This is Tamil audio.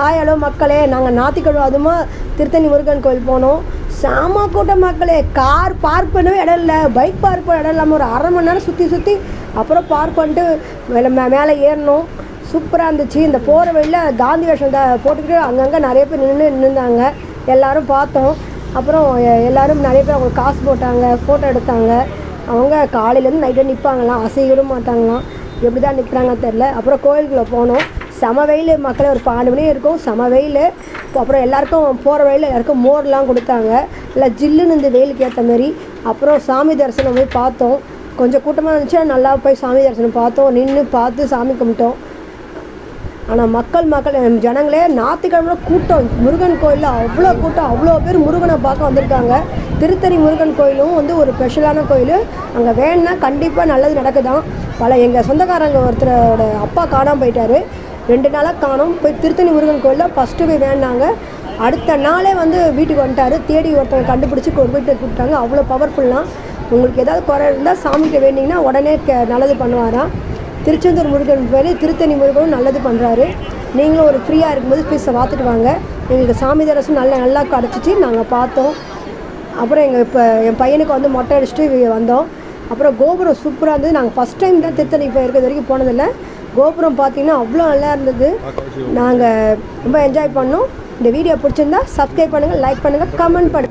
ஹாய் ஹலோ மக்களே. நாங்கள் ஞாத்திக்கிழமை அதுமா திருத்தணி முருகன் கோயில் போனோம். செம கூட்டம் மக்களே. கார் பார்க் பண்ணவே இடம் இல்லை. பைக் பார்க் பண்ண இடம் இல்லாமல் ஒரு அரை மணி நேரம் சுற்றி சுற்றி அப்புறம் பார்க் பண்ணிட்டு மேலே மே- மேலே ஏறினோம் சூப்பராக இருந்துச்சு. இந்த போகிற வழியில் காந்தி வேஷம் த- போட்டுக்கிட்டு அங்கங்கே நிறைய பேர் நின்று நின்றுந்தாங்க எல்லோரும் பார்த்தோம். அப்புறம் எல்லோரும் நிறைய பேர் அவங்க காசு போட்டாங்க ஃபோட்டோ எடுத்தாங்க. அவங்க காலையிலேருந்து நைட்டு நிற்பாங்களாம் அசைவிட மாட்டாங்களாம். எப்படி தான் நிற்கிறாங்கன்னு தெரில அப்புறம் கோயிலுக்குள்ளே போனோம். செம வெயில் மக்களே ஒரு பன்னெண்டு மணி இருக்கும். செம வெயில் அப்புறம் எல்லாருக்கும் போகிற வழியில் எல்லாருக்கும் மோர்லாம் கொடுத்தாங்க. இல்லை ஜில்லுன்னு இந்த வெயிலுக்கு ஏற்ற மாதிரி அப்புறம் சாமி தரிசனம் போய் பார்த்தோம். கொஞ்சம் கூட்டமாக இருந்துச்சு நல்லா போய் சாமி தரிசனம் பார்த்தோம். நின்று பார்த்து சாமி கும்பிட்டோம். ஆனால் மக்கள் மக்கள் ஜனங்களே ஞாயிற்றுக்கிழமை கூட்டம். முருகன் கோயிலில் அவ்வளோ கூட்டம். அவ்வளோ பேர் முருகனை பார்க்க வந்திருக்காங்க. திருத்தணி முருகன் கோயிலும் வந்து ஒரு ஸ்பெஷலான கோயில். அங்கே வேணுன்னா கண்டிப்பாக நல்லது நடக்குதாம் பல எங்கள் சொந்தக்காரங்க ஒருத்தரோட அப்பா காணாமல் போயிட்டார். ரெண்டு நாளாக காணோம். போய் திருத்தணி முருகன் கோயிலில் ஃபஸ்ட்டு போய் வேண்டாங்க அடுத்த நாளே வந்து வீட்டுக்கு வந்துட்டார். தேடி ஒருத்தவங்க கண்டுபிடிச்சி கொண்டு போயிட்டு கூப்பிட்டாங்க. அவ்வளோ பவர்ஃபுல்லாம் உங்களுக்கு ஏதாவது குறை இருந்தால் சாமிகிட்ட வேண்டிங்கன்னா உடனே க நல்லது பண்ணுவாராம் திருச்செந்தூர் முருகன் பேர் திருத்தணி முருகனும் நல்லது பண்ணுறாரு நீங்களும் ஒரு ஃப்ரீயாக இருக்கும்போது ஃபீஸை பார்த்துட்டு வாங்க. எங்களுக்கு சாமி தரசும் நல்லா நல்லா கிடச்சிச்சு நாங்கள் பார்த்தோம். அப்புறம் எங்கள் இப்போ என் பையனுக்கு வந்து மொட்டை அடிச்சுட்டு வந்தோம். அப்புறம் கோபுரம் சூப்பராக இருந்தது. நாங்கள் ஃபஸ்ட் டைம் தான் திருத்தணி இப்போ இருக்கிறது வரைக்கும் போனதில்லை. கோபுரம் பார்த்தீங்கன்னா அவ்வளோ நல்லா இருந்தது. நாங்கள் ரொம்ப என்ஜாய் பண்ணோம். இந்த வீடியோ பிடிச்சிருந்தா சப்ஸ்கிரைப் பண்ணுங்கள் லைக் பண்ணுங்கள் கமெண்ட் பண்ணுங்கள்